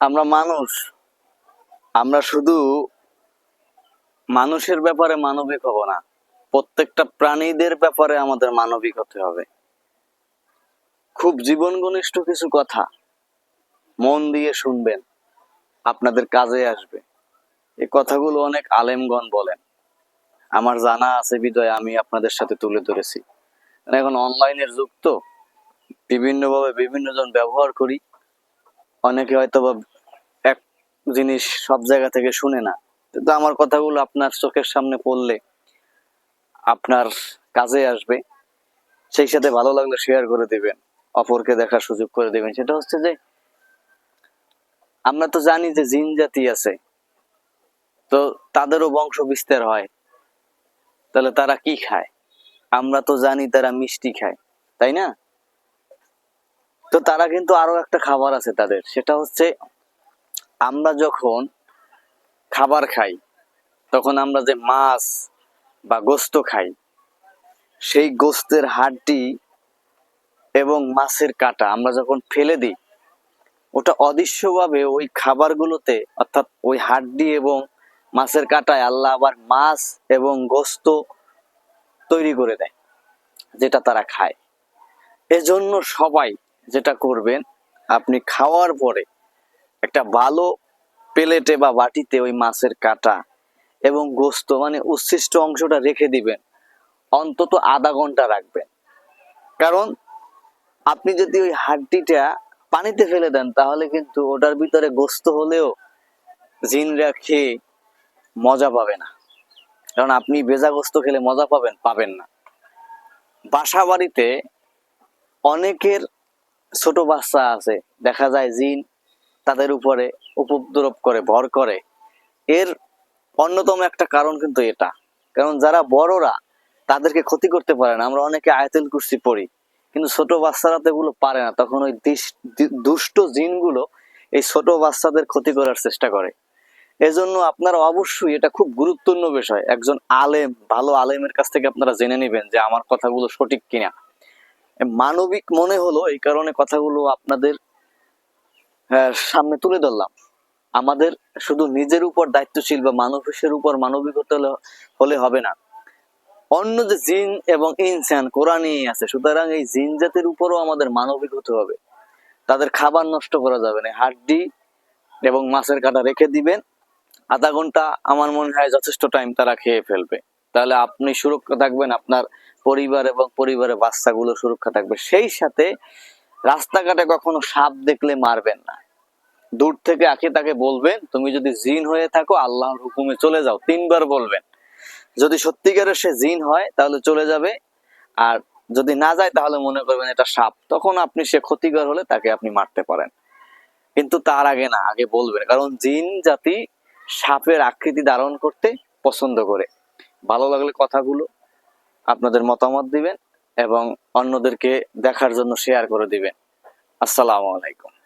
আমরা মানুষ, আমরা শুধু মানুষের ব্যাপারে মানবিক হব না, প্রত্যেকটা প্রাণীদের ব্যাপারে আমাদের মানবিক হতে হবে। খুব জীবন ঘনিষ্ঠ কিছু কথা, মন দিয়ে শুনবেন, আপনাদের কাজে আসবে। এই কথাগুলো অনেক আলেমগণ বলেন। আমার জানা আছে বিদয়, আমি আপনাদের সাথে তুলে ধরেছি। কারণ এখন অনলাইনের যুগ তো, বিভিন্নভাবে বিভিন্ন জন ব্যবহার করি, অনেকে হয়তো বা জিনিস সব জায়গা থেকে শুনে না। কিন্তু আমার কথাগুলো আপনার চোখের সামনে পড়লে আপনার কাজে আসবে। সেই সাথে ভালো লাগলে শেয়ার করে দিবেন, অপরকে দেখার সুযোগ করে দিবেন। সেটা হচ্ছে যে, আমরা তো জানি যে জিন জাতি আছে। তো তাদেরও বংশ বিস্তার হয়। তাহলে তারা কি খায়? আমরা তো জানি তারা মিষ্টি খায়, তাই না? তো তারা কিন্তু আরও একটা খাবার আছে তাদের। সেটা হচ্ছে আমরা যখন খাবার খাই, তখন আমরা যে মাছ বা গোস্ত খাই, সেই গোস্তের হাড্ডি এবং মাছের কাটা আমরা যখন ফেলে দিই, ওটা অদৃশ্যভাবে ওই খাবারগুলোতে, অর্থাৎ ওই হাড্ডি এবং মাছের কাটায় আল্লাহ আবার মাছ এবং গোস্ত তৈরি করে দেয়, যেটা তারা খায়। এজন্য সবাই যেটা করবেন, আপনি খাওয়ার পরে একটা ভালো প্লেটে বা বাটিতে ওই মাছের কাটা এবং গোস্ত মানে উচ্ছিষ্ট অংশটা রেখে দিবেন। অন্তত আধা ঘণ্টা রাখবেন। কারণ আপনি যদি ওই হাড্ডিটা পানিতে ফেলে দেন, তাহলে কিন্তু ওটার ভিতরে গোস্ত হলেও জিনরা খেয়ে মজা পাবে না। কারণ আপনি ভেজা গোস্ত খেলে মজা পাবেন পাবেন না। বাসা বাড়িতে অনেকের ছোট বাচ্চা আছে, দেখা যায় জিন তাদের উপরে উপদ্রব করে, ভর করে। এর অন্যতম একটা কারণ কিন্তু এটা। কারণ যারা বড়রা, তাদেরকে ক্ষতি করতে পারে না। আমরা অনেকে আয়তুল কুর্সি পড়ি, কিন্তু ছোট বাচ্চারা তো এগুলো পারে না। তখন ওই দুষ্ট জিনগুলো এই ছোট বাচ্চাদের ক্ষতি করার চেষ্টা করে। এজন্য আপনারা অবশ্যই এটা খুব গুরুত্বপূর্ণ বিষয়। একজন আলেম, ভালো আলেমের কাছ থেকে আপনারা জেনে নেবেন যে আমার কথাগুলো সঠিক কিনা। মানবিক মনে হলো এই কারণে কথাগুলো আপনাদের সামনে তুলে ধরলাম। আমাদের শুধু নিজের উপর দায়িত্বশীল বা মানুষের উপর মানবিক হলে- হলে হবে না। অন্য যে জিন এবং ইনসান, কোরআনই আছে। সুতরাং এই জিন জাতির উপরও আমাদের মানবিক হতে হবে। তাদের খাবার নষ্ট করা যাবে না। হাড্ডি এবং মাছের কাটা রেখে দিবেন। আধা ঘণ্টা আমার মনে হয় যথেষ্ট টাইম তারা খেয়ে ফেলবে। তাহলে আপনি সুরক্ষা থাকবেন, আপনার পরিবার এবং পরিবারের বাচ্চাগুলো সুরক্ষা থাকবে। সেই সাথে রাস্তাঘাটে কখনো সাপ দেখলে মারবেন না। দূর থেকে আঁকে তাকে বলবেন, তুমি যদি জিন হয়ে থাকো, আল্লাহর হুকুমে চলে যাও। তিনবার বলবেন। যদি সত্যিকারের সে জিন হয়, তাহলে চলে যাবে। আর যদি না যায়, তাহলে মনে করবেন এটা সাপ। তখন আপনি সে ক্ষতিকর হলে তাকে আপনি মারতে পারেন। কিন্তু তার আগে না, আগে বলবেন। কারণ জিন জাতি সাপের আকৃতি ধারণ করতে পছন্দ করে। ভালো লাগলে কথাগুলো আপনাদের মতামত দিবেন এবং অন্যদেরকে দেখার জন্য শেয়ার করে দিবেন। আসসালামু আলাইকুম।